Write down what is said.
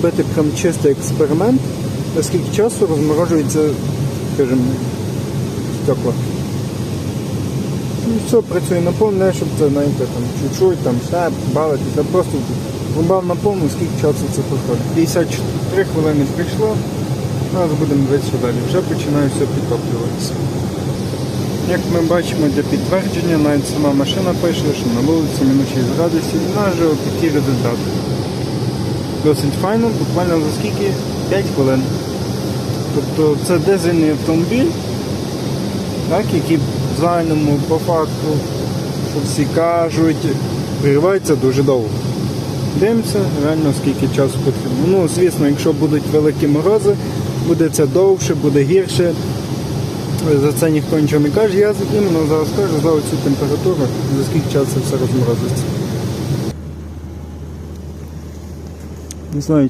зробити прям чистий експеримент, наскільки часу розморожується, скажімо, стекла. Ну, все працює на повну, не щоб це, знаєте, там чуть-чуть, там ще бавитися, просто рубав на повну, скільки часу це проходить. 53 хвилини прийшло, зараз будемо дивитися далі. Вже починає все підтоплюватися. Як ми бачимо для підтвердження, навіть сама машина пише, що на вулиці мінус 6 градусів, і наш же такий результат. Досить файно, буквально за скільки? 5 хвилин. Тобто це дизельний автомобіль, так, який в загальному по факту, що всі кажуть, пригрівається дуже довго. Дивимося, реально скільки часу потрібно. Ну, звісно, якщо будуть великі морози, буде це довше, буде гірше. За це ніхто нічого не каже. Я іменно зараз кажу за оцю температуру, за скільки часу все розморозиться. Не знаю,